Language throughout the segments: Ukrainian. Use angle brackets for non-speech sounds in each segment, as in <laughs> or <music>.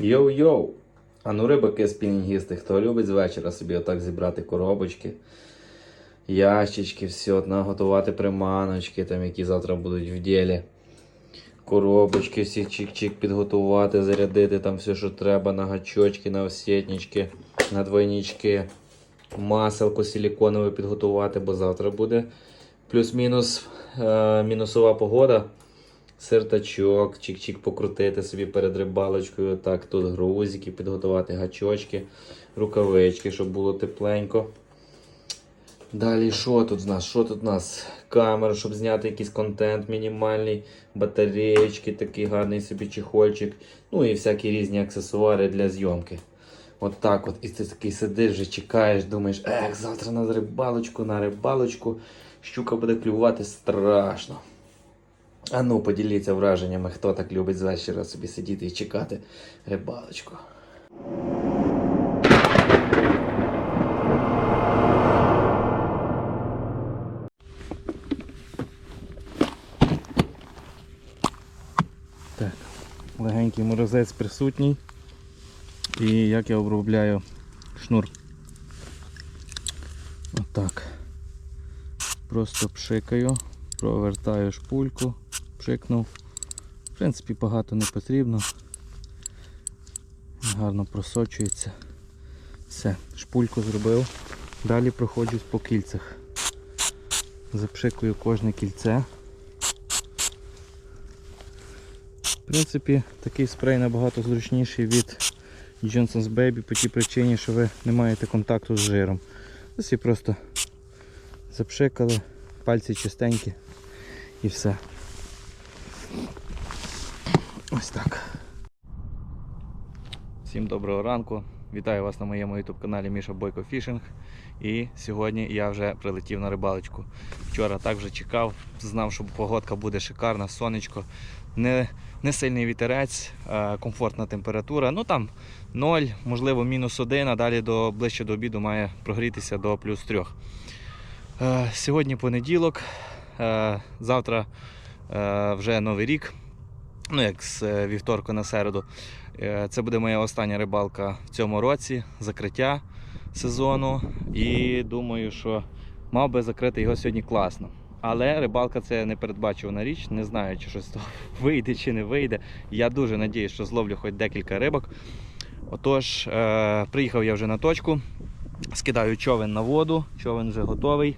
Йоу-йоу! А ну рибаки спінінгісти, хто любить з вечора собі отак зібрати коробочки, ящички, все, от наготувати приманочки, там, які завтра будуть в ділі. Коробочки всі чик-чик підготувати, зарядити там все, що треба, на гачочки, на осетнички, на двойнички, маселко силіконове підготувати, бо завтра буде плюс-мінус е, мінусова погода. Сиртачок, чик-чик покрутити собі перед рибалочкою. Так, тут грузики підготувати, гачочки, рукавички, щоб було тепленько. Далі, що тут у нас? Що тут у нас? Камера, щоб зняти якийсь контент мінімальний, батареєчки, такий гарний собі чехольчик. Ну і всякі різні аксесуари для зйомки. От так от. І ти такий сидиш, вже чекаєш, думаєш, ех, завтра на рибалочку, на рибалочку. Щука буде клювати страшно. А ну, поділіться враженнями, хто так любить з вечора собі сидіти і чекати рибалочку. Так, легенький морозець присутній. І як я обробляю шнур. Отак. Просто пшикаю, провертаю шпульку, пшикнув. В принципі, багато не потрібно. Гарно просочується. Все, шпульку зробив. Далі проходжусь по кільцях. Запшикую кожне кільце. В принципі, такий спрей набагато зручніший від Johnson's Baby по тій причині, що ви не маєте контакту з жиром. Ось і просто запшикали, пальці чистенькі і все. Ось так. Всім доброго ранку. Вітаю вас на моєму YouTube каналі Міша Бойко Фішинг. І сьогодні я вже прилетів на рибалочку. Вчора так вже чекав, знав, що погодка буде шикарна, сонечко. Не, не сильний вітерець, комфортна температура. Ну там 0, можливо, мінус 1, а далі до, ближче до обіду має прогрітися до плюс 3. Е, Сьогодні понеділок, е, завтра вже новий рік. Ну, як з е, вівторка на середу. Е, Це буде моя остання рибалка в цьому році, закриття сезону. І думаю, що мав би закрити його сьогодні класно. Але рибалка це непередбачувана річ. Не знаю, чи щось того <laughs> вийде чи не вийде. Я дуже надіюсь, що зловлю хоч декілька рибок. Отож, е, приїхав я вже на точку, скидаю човен на воду, човен вже готовий.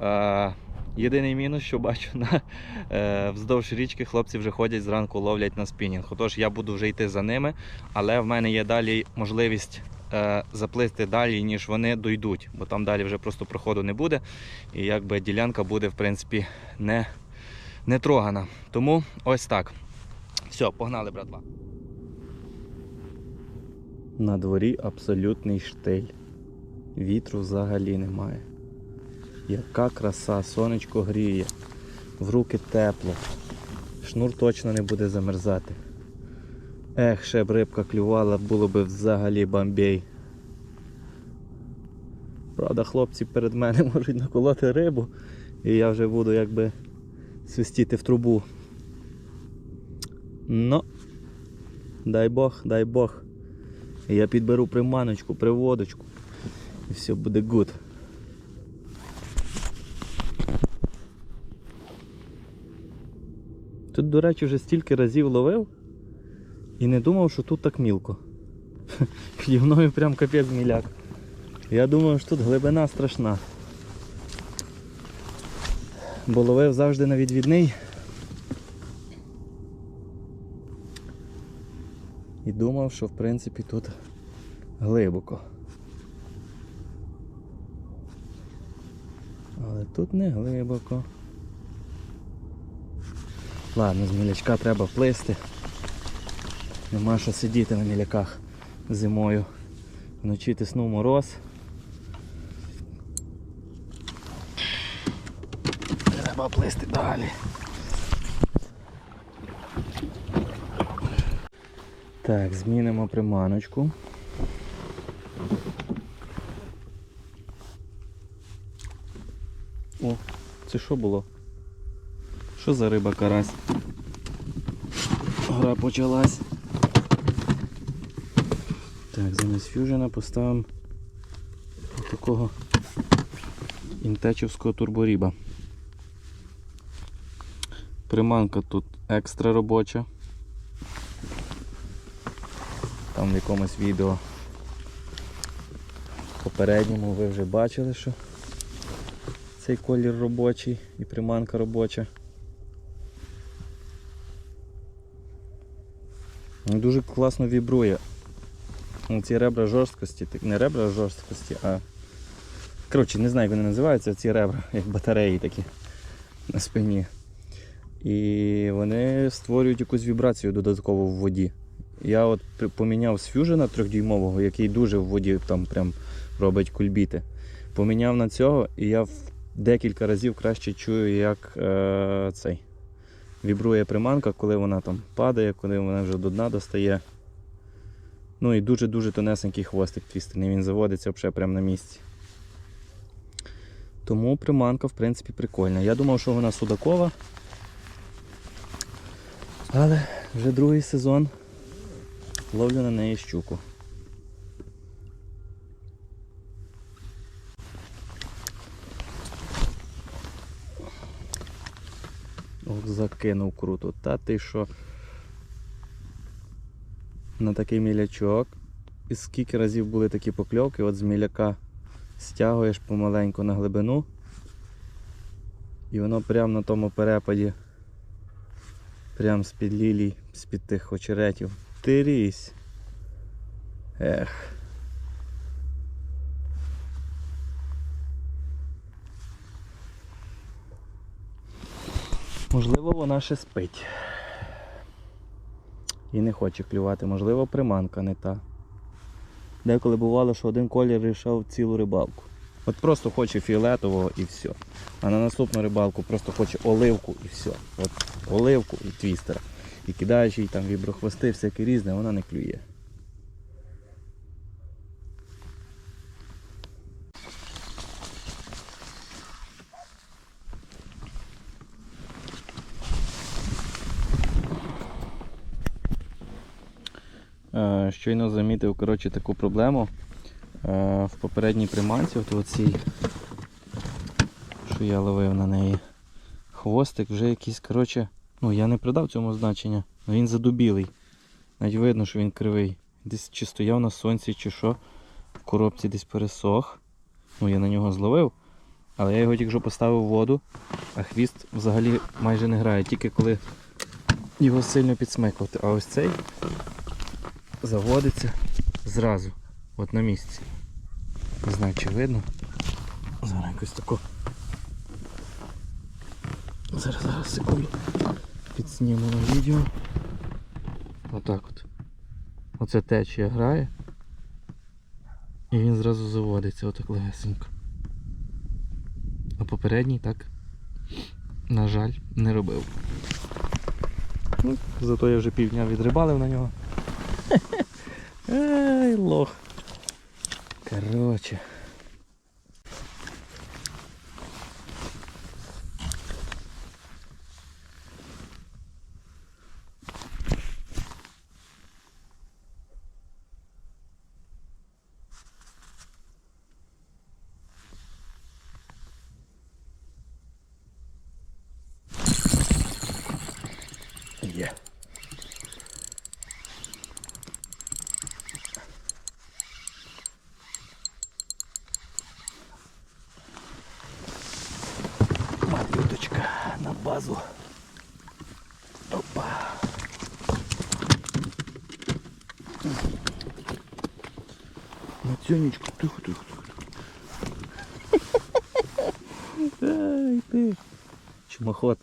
Е, єдиний мінус, що бачу, на, е, вздовж річки хлопці вже ходять зранку, ловлять на спінінг. Отож, я буду вже йти за ними, але в мене є далі можливість е, заплисти далі, ніж вони дойдуть, бо там далі вже просто проходу не буде. І якби ділянка буде, в принципі, не, не трогана. Тому ось так. Все, погнали, братва. На дворі абсолютний штиль. Вітру взагалі немає. Яка краса, сонечко гріє, в руки тепло. Шнур точно не буде замерзати. Ех, ще б рибка клювала, було б взагалі бомбей. Правда, хлопці перед мене <laughs> можуть наколоти рибу, і я вже буду якби свистіти в трубу. Ну, дай Бог, дай Бог. Я підберу приманочку, приводочку. І все буде гуд. Тут, до речі, вже стільки разів ловив і не думав, що тут так мілко. <laughs> Піді мною прям капець міляк. Я думав, що тут глибина страшна. Бо ловив завжди на відвідний. І думав, що в принципі тут глибоко. Але тут не глибоко. Ладно, з мілячка треба плисти. Нема що сидіти на міляках зимою. Вночі тиснув мороз. Треба плисти далі. Так, змінимо приманочку. О, це що було? Що за риба карась? Гра почалась. Так, замість фюжена поставимо такого інтечівського турборіба. Приманка тут екстра робоча. Там в якомусь відео попередньому ви вже бачили, що цей колір робочий і приманка робоча. Дуже класно вібрує. Ну, Ці ребра жорсткості, не ребра жорсткості, а. Коротше, не знаю, як вони називаються, ці ребра, <laughs> як батареї такі на спині. І вони створюють якусь вібрацію додатково в воді. Я от поміняв з фюжена трьохдюймового, який дуже в воді там прям робить кульбіти. Поміняв на цього, і я декілька разів краще чую, як е, цей вібрує приманка, коли вона там падає, коли вона вже до дна достає. Ну і дуже-дуже тонесенький хвостик твістерний, він заводиться взагалі прямо на місці. Тому приманка, в принципі, прикольна. Я думав, що вона судакова. Але вже другий сезон ловлю на неї щуку. Ох, закинув круто. Та ти що? На такий мілячок. І скільки разів були такі покльовки, от з міляка стягуєш помаленьку на глибину. І воно прямо на тому перепаді, прямо з-під лілій, з-під тих очеретів. Тирісь. Ех. Можливо, вона ще спить. І не хоче клювати, можливо, приманка не та. Деколи бувало, що один колір рішав цілу рибалку. От просто хоче фіолетового і все. А на наступну рибалку просто хоче оливку і все. От оливку і твістера. І кидаючи їй там віброхвости, всяке різне, вона не клює. Е, Щойно замітив коротше, таку проблему Е, в попередній приманці, от оцій, що я ловив на неї. Хвостик вже якийсь, коротше, ну я не придав цьому значення, але він задубілий. Навіть видно, що він кривий. Десь чи стояв на сонці, чи що. В коробці десь пересох. Ну я на нього зловив. Але я його тільки що поставив в воду, а хвіст взагалі майже не грає, тільки коли його сильно підсмикувати. А ось цей заводиться зразу, от на місці. Не знаю, чи видно. Зараз якось тако. Зараз, зараз, секунду. Підсніму на відео. Отак от. Оце течія грає. І він зразу заводиться, отак легесенько. А попередній так, на жаль, не робив. Ну, зато я вже півдня відрибалив на нього. Ай, лох. Короче. Є. Малюточка на базу. Опа. Матюнечка, тихо, тихо, тихо. Ай ти. Чумоход.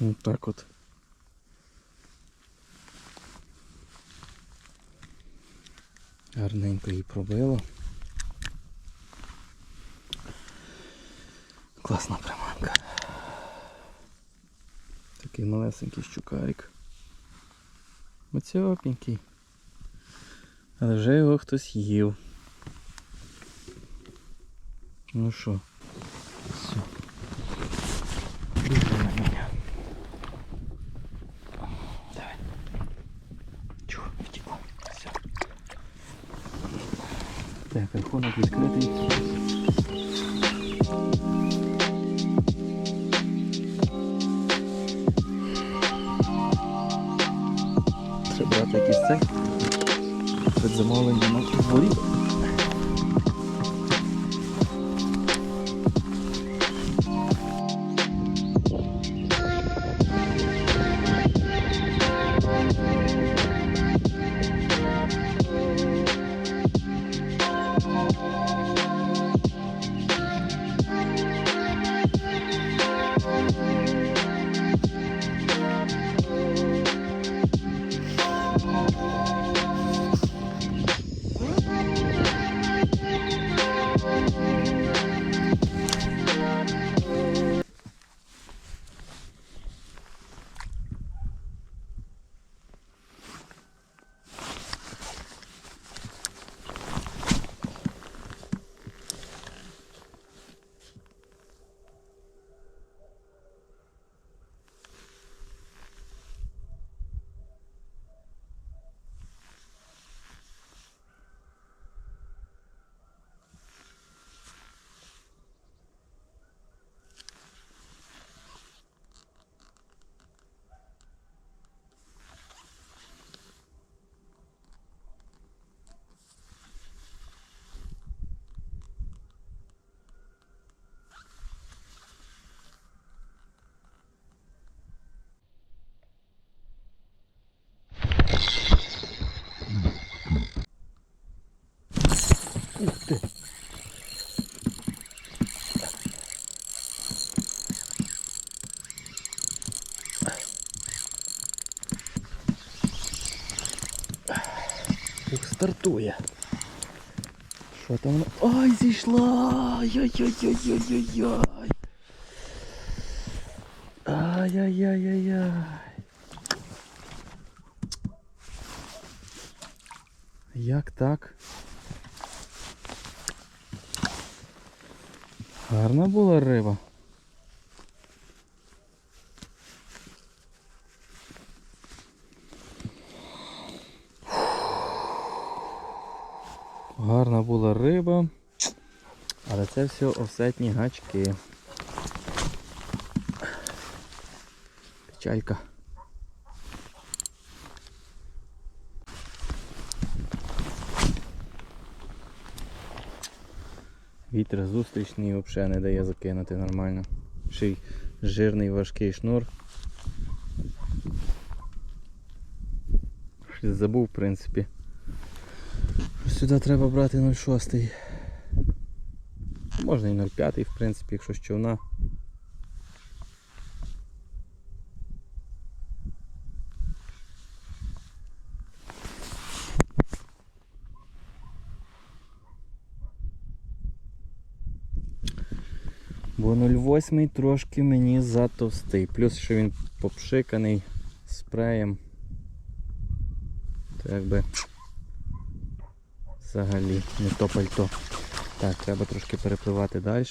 Вот так вот. Гарненько її пробило. Класна приманка. Такий малесенький щукарик. Оцьопенький. Але вже його хтось їв. Ну що, все. Давай. Чого, втікло. Все. Так, рахунок відкритий. Брати якийсь цей на дворі. Стартує. Що там? воно? Ай, зійшла! Ай-яй-яй-яй-яй-яй! Ай-яй-яй-яй-яй! Як так? Гарна була риба. Гарна була риба. Але це все офсетні гачки. Печалька. Вітер зустрічний взагалі не дає закинути нормально. Ще й жирний важкий шнур. Щось забув в принципі. Сюди треба брати 0,6. Можна і 0,5 в принципі, якщо з човна. Бо 0,8 трошки мені затовстий. Плюс що він попшиканий спреєм. То якби взагалі не то пальто. Так, треба трошки перепливати далі.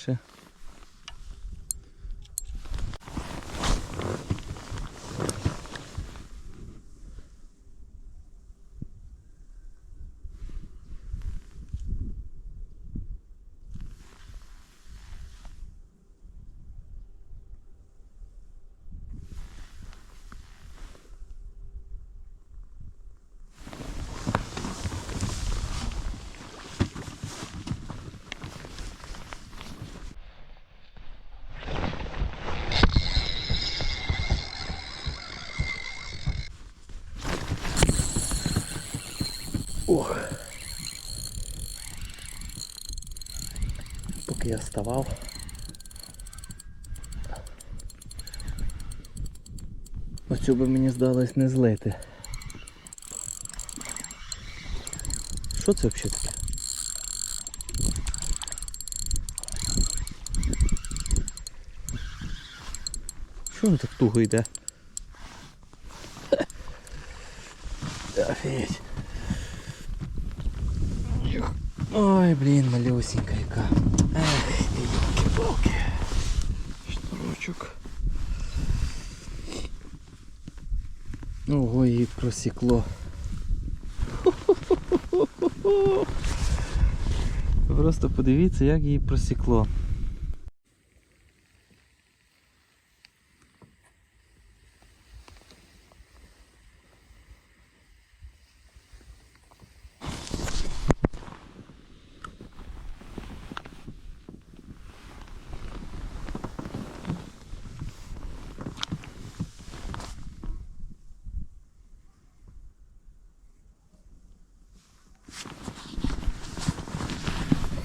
я вставав. Оцю би мені здалось не злити. Що це взагалі таке? Що воно так туго йде? Офігеть. Ой, блін, малюсенька яка. Шнурочок. Ого, її просікло. Просто подивіться, як її просікло.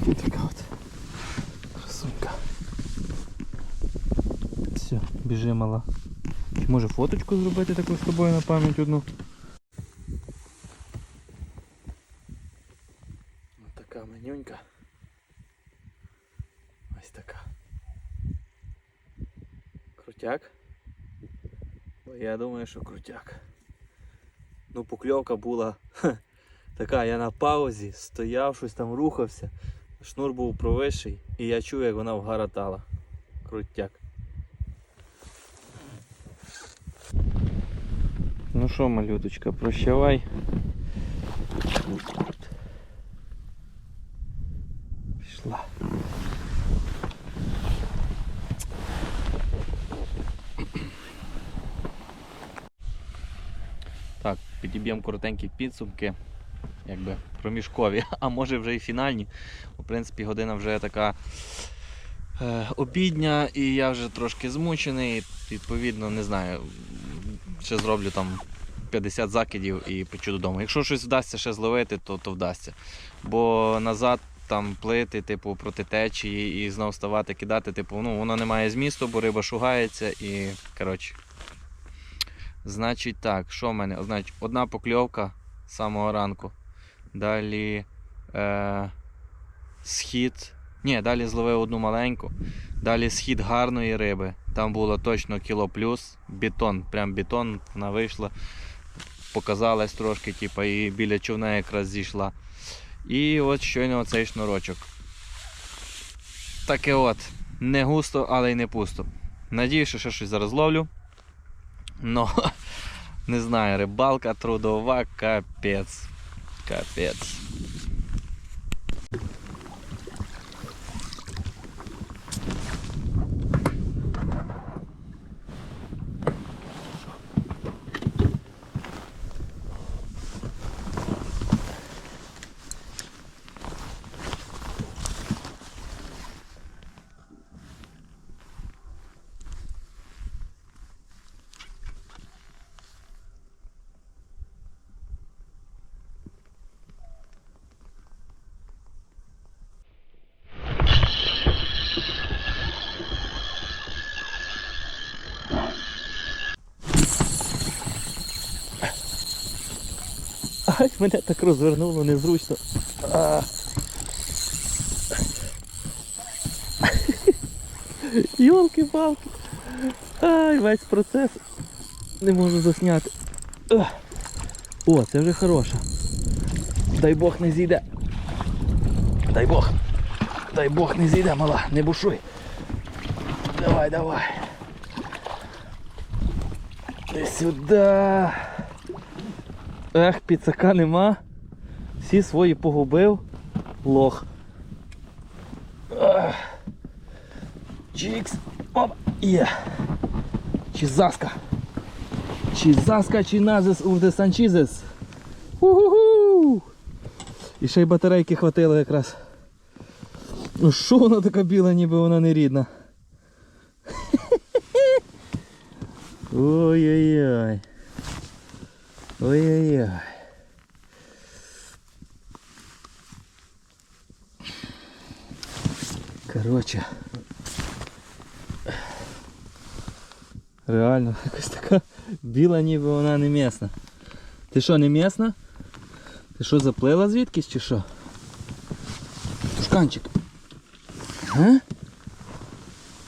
І така от красунька. Все, біжи мала. Може фоточку зробити таку з тобою на пам'ять одну? Ось така манюнька. Ось така. Крутяк. Я думаю, що крутяк. Ну, покльовка була хе, така, я на паузі, стояв, щось там рухався. Шнур був провищий, і я чув, як вона вгаратала. Крутяк. Ну що, малюточка, прощавай. Пішла. Так, підіб'ємо коротенькі підсумки, якби проміжкові, а може вже і фінальні. В принципі, година вже така е, обідня, і я вже трошки змучений. Відповідно, не знаю, ще зроблю там 50 закидів і почу додому. Якщо щось вдасться ще зловити, то, то вдасться. Бо назад там плити, типу, проти течії і знов ставати, кидати, типу, ну, воно не має змісту, бо риба шугається і коротше. Значить так, що в мене? Значить, одна покльовка з самого ранку. Далі е, схід. Ні, далі зловив одну маленьку. Далі схід гарної риби. Там було точно кіло плюс. Бетон, прям бетон, вона вийшла. Показалась трошки, типу, і біля човна якраз зійшла. І от щойно оцей шнурочок. Таке от. Не густо, але й не пусто. Надіюся, що щось зараз ловлю. Но <laughs> не знаю, рибалка трудова, капець. Капець. Ай, мене так розвернуло незручно. А. <laughs> Йолки-палки. Ай, весь процес не можу засняти. О, це вже хороша. Дай Бог не зійде. Дай Бог. Дай Бог не зійде, мала, не бушуй. Давай, давай. Ти сюди. Ех, піцака нема. Всі свої погубив. Лох. Чікс. Оп. Є. Чи заска. Чи заска, чи назис урде санчізес. Уху. І ще й батарейки хватило якраз. Ну що вона така біла, ніби вона не рідна. <laughs> Ой-ой-ой. Ой-ой-ой. Короче. Реально, <laughs> якась така біла, ніби вона не місна. Ти що, не місна? Ти що, заплила звідкись чи що? Тушканчик. А?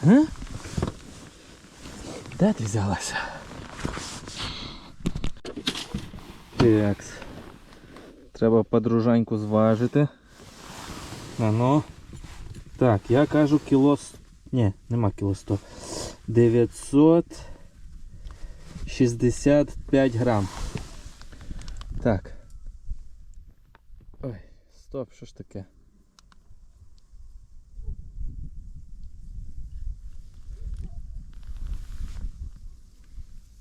А? Де ти взялася? Текс. Треба подружаньку зважити. Ано. Так, я кажу кіло... Ні, нема кіло 100. 965 грам. Так. Ой, стоп, що ж таке?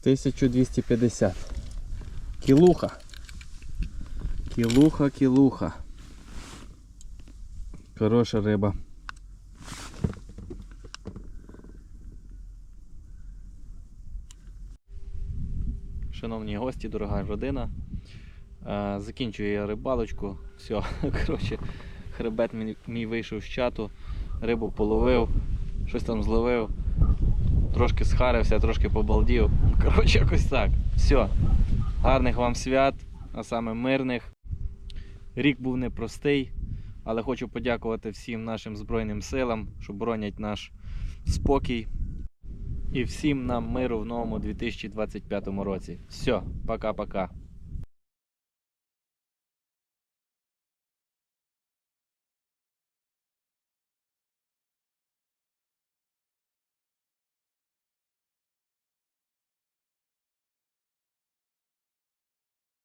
Тисячу двісті п'ятдесят. Кілуха. Кілуха, кілуха. Хороша риба. Шановні гості, дорога родина. Е, Закінчую я рибалочку. Все, <laughs> коротше, хребет мій, вийшов з чату, рибу половив, щось там зловив, трошки схарився, трошки побалдів. Коротше, якось так. Все. Гарних вам свят, а саме мирних. Рік був непростий, але хочу подякувати всім нашим Збройним силам, що боронять наш спокій. І всім нам миру в новому 2025 році. Все, пока-пока.